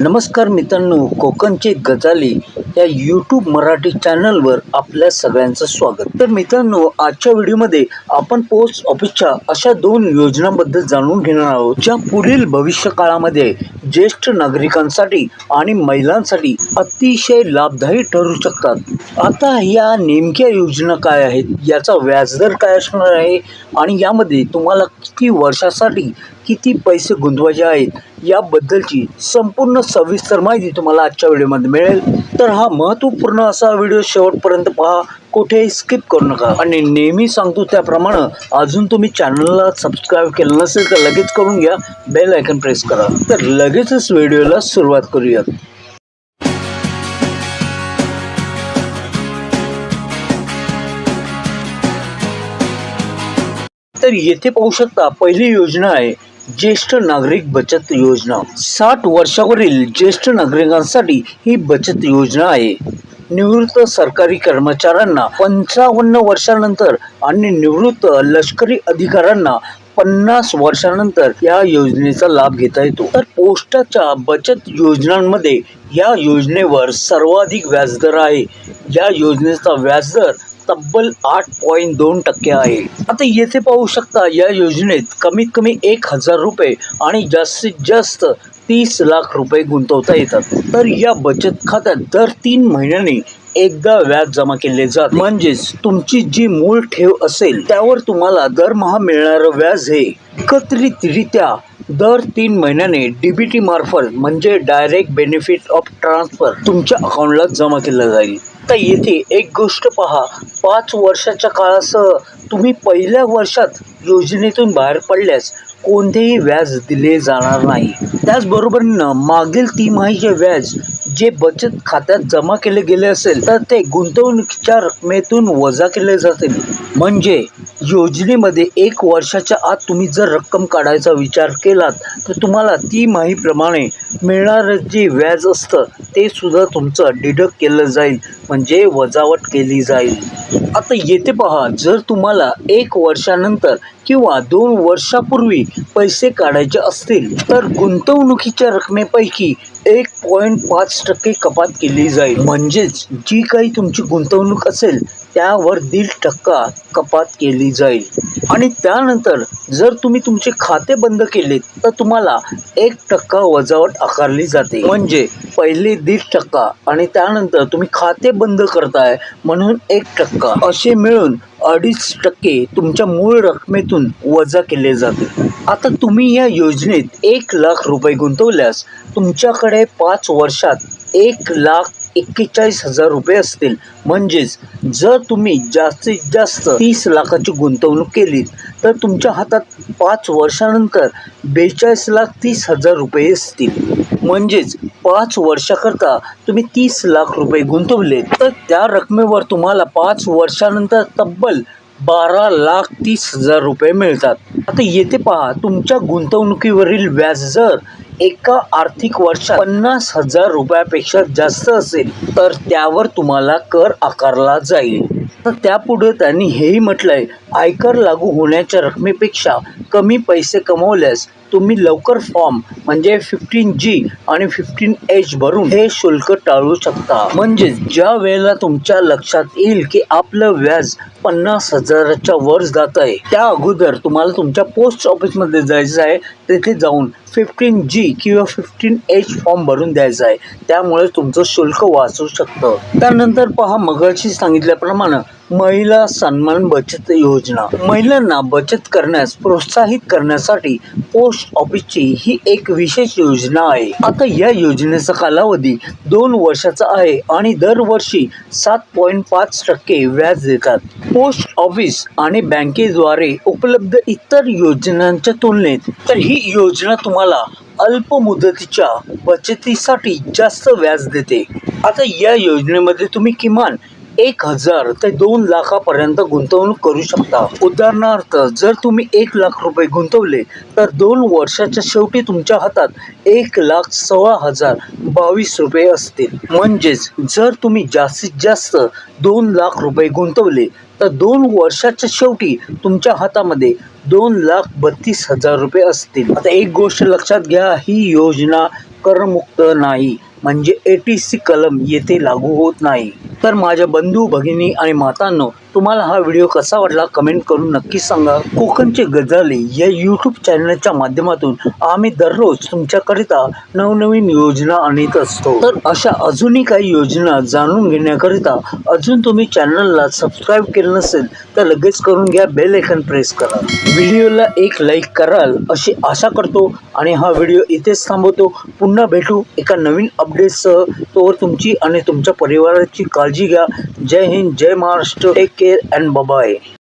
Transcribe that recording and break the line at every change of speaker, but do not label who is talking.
नमस्कार मित्रांनो कोकणचे गजाली या यूट्यूब मराठी चॅनलवर आपल्या सगळ्यांचं स्वागत. तर मित्रांनो आजच्या व्हिडिओमध्ये आपण पोस्ट ऑफिसच्या अशा दोन योजनांबद्दल जाणून घेणार आहोत ज्या पुढील भविष्य काळामध्ये ज्येष्ठ नागरिकांसाठी आणि महिलांसाठी अतिशय लाभदायी ठरू शकतात. आता या नेमक्या योजना काय आहेत याचा व्याजदर काय असणार आहे आणि यामध्ये तुम्हाला किती वर्षासाठी किती पैसे गुंतवायचे आहेत याबद्दलची संपूर्ण सविस्तर माहिती तुम्हाला आजच्या व्हिडिओमध्ये मिळेल. तर हा महत्त्वपूर्ण असा व्हिडिओ शेवटपर्यंत पहा. कुठेही स्किप करू नका. आणि नेहमी सांगतो त्याप्रमाणे अजून तुम्ही चॅनलला सबस्क्राईब केलं नसेल तर लगेच करून घ्या. बेल आयकन प्रेस करा. तर लगेचच व्हिडिओला सुरुवात करूयात. तर येथे पाहू शकता पहिली योजना आहे ज्येष्ठ नागरिक बचत योजना. साठ वर्षावरील ज्येष्ठ नागरिकांसाठी ही बचत योजना आहे. निवृत्त सरकारी कर्मचाऱ्यांना पंचावन्न वर्षानंतर आणि निवृत्त लष्करी अधिकाऱ्यांना पन्नास वर्षानंतर या योजनेचा लाभ घेता येतो. तर पोस्टाच्या बचत योजनांमध्ये या योजनेवर सर्वाधिक व्याजदर आहे. या योजनेचा व्याजदर तब्बल आठ पॉईंट दोन टक्के आहे. आता येथे पाहू शकता या योजनेत कमीत कमी एक हजार रुपये आणि जास्तीत जास्त तीस लाख रुपये गुंतवता येतात. तर या बचत खात्यात दर तीन महिन्यांनी एकदा व्याज जमा केले जात. म्हणजेच तुमची जी मूळ ठेव असेल त्यावर तुम्हाला दरमहा मिळणारं व्याज हे एकत्रितरित्या दर तीन महिन्याने डीबीटी मार्फत म्हणजे डायरेक्ट बेनिफिट ऑफ ट्रान्सफर तुमच्या अकाउंटला जमा केलं जाईल. आता येथे एक गोष्ट पहा. पाच वर्षाच्या काळासह तुम्ही पहिल्या वर्षात योजनेतून बाहेर पडल्यास कोणतेही व्याज दिले जाणार नाही. त्याचबरोबर मागील तिमाहीचे व्याज जे बचत खात्यात जमा केले गेले असेल तर ते गुंतवणुकीच्या रकमेतून वजा केले जातील. म्हणजे योजनेमध्ये एक वर्षाच्या आत तुम्ही जर रक्कम काढायचा विचार केलात तर तुम्हाला तिमाहीप्रमाणे मिळणारं जे व्याज असतं ते सुद्धा तुमचं डिडक्ट केलं जाईल. म्हणजे वजावट केली जाईल. आता येते पहा जर तुम्हाला एक वर्षानंतर किंवा दोन वर्षापूर्वी पैसे काढायचे असतील तर गुंतवणुकीच्या रकमेपैकी एक पॉईंट पाच टक्के कपात केली जाईल. म्हणजेच जी काही तुमची गुंतवणूक असेल त्यावर दीड टक्का कपात केली जाईल. आणि त्यानंतर जर तुम्ही तुमचे खाते बंद केले तर तुम्हाला एक टक्का वजावट आकारली जाते. म्हणजे पहिले दीड टक्का आणि त्यानंतर तुम्ही खाते बंद करताय म्हणून एक टक्का. असे मिळून अडीच टक्के तुमच्या मूळ रकमेतून वजा केले जाते. आता तुम्ही या योजनेत एक लाख रुपये गुंतवल्यास तुमच्याकडे पाच वर्षात एक लाख एक्केचाळीस हजार रुपये असतील. म्हणजेच जर तुम्ही जास्तीत जास्त तीस लाखाची गुंतवणूक केली तर तुमच्या हातात पाच वर्षानंतर बेचाळीस लाख तीस हजार रुपये असतील. म्हणजेच पाच वर्षाकरता तुम्ही तीस लाख रुपये गुंतवले तर त्या रकमेवर तुम्हाला पाच वर्षानंतर तब्बल बारा लाख तीस हजार रुपये मिळतात. आता येथे पहा तुमच्या गुंतवणुकीवरील व्याज जर एका आर्थिक वर्षात पन्नास हजार रुपयापेक्षा जास्त असेल तर त्यावर तुम्हाला कर आकारला जाईल. तर त्यापुढे त्यांनी हेही म्हटलंय आयकर लागू होण्याच्या रकमेपेक्षा कमी पैसे कमवल्यास तुम्ही लवकर फॉर्म म्हणजे फिफ्टीन जी आणि फिफ्टीन एच भरून हे शुल्क टाळू शकता. म्हणजे ज्या वेळेला तुमच्या लक्षात येईल की आपलं व्याज पन्नास हजाराच्या वर जात आहे त्या अगोदर तुम्हाला तुमच्या पोस्ट ऑफिसमध्ये जायचं आहे तेथे जाऊन फिफ्टीन जी किंवा फिफ्टीन एच फॉर्म भरून द्यायचा आहे. त्यामुळे तुमचं शुल्क वाचू शकतं. त्यानंतर पहा मगाशी सांगितल्याप्रमाणे महिला सन्मान बचत योजना. महिलांना बचत करण्यास प्रोत्साहित करण्यासाठी पोस्ट ऑफिसची ही एक विशेष योजना आहे. आता या योजनेचा कालावधी दोन वर्षाचा आहे आणि दरवर्षी सात पॉईंट पाच टक्के व्याज देतात. पोस्ट ऑफिस आणि बँकेद्वारे उपलब्ध इतर योजनांच्या तुलनेत तर ही योजना तुम्हाला अल्प मुदतीच्या बचतीसाठी जास्त व्याज देते. आता या योजनेमध्ये तुम्ही किमान एक हजार ते दोन लाखापर्यंत गुंतवणूक करू शकता. उदाहरणार्थ जर तुम्ही एक लाख रुपये गुंतवले तर दोन वर्षाच्या शेवटी तुमच्या हातात एक लाख सोळा हजार बावीस रुपये असतील. म्हणजेच जर तुम्ही जास्तीत जास्त दोन लाख रुपये गुंतवले तर दोन वर्षाच्या शेवटी तुमच्या हातामध्ये दोन लाख बत्तीस हजार रुपये असतील. आता एक गोष्ट लक्षात घ्या ही योजना करमुक्त नाही. म्हणजे एटीसी कलम येथे लागू होत नाही. तर माझ्या बंधू भगिनी आणि मातांनो तुम्हाला हा व्हिडिओ कसा वाटला कमेंट करून नक्की सांगा. कोकणचे गजाली या यूट्यूब चॅनलच्या माध्यमातून आम्ही दररोज तुमच्याकरिता नवनवीन योजना आणत असतो. तर अशा अजूनही काही योजना जाणून घेण्याकरिता अजून तुम्ही चॅनलला सबस्क्राईब केलं नसेल तर लगेच करून घ्या बेल आयकन प्रेस करा. व्हिडिओला एक लाईक कराल अशी आशा करतो आणि हा व्हिडिओ इथेच थांबवतो. पुन्हा भेटू एका नवीन अपडेटसह तोवर तुमची आणि तुमच्या परिवाराची काळजी घ्या. जय हिंद जय Maharashtra. Take care and bye bye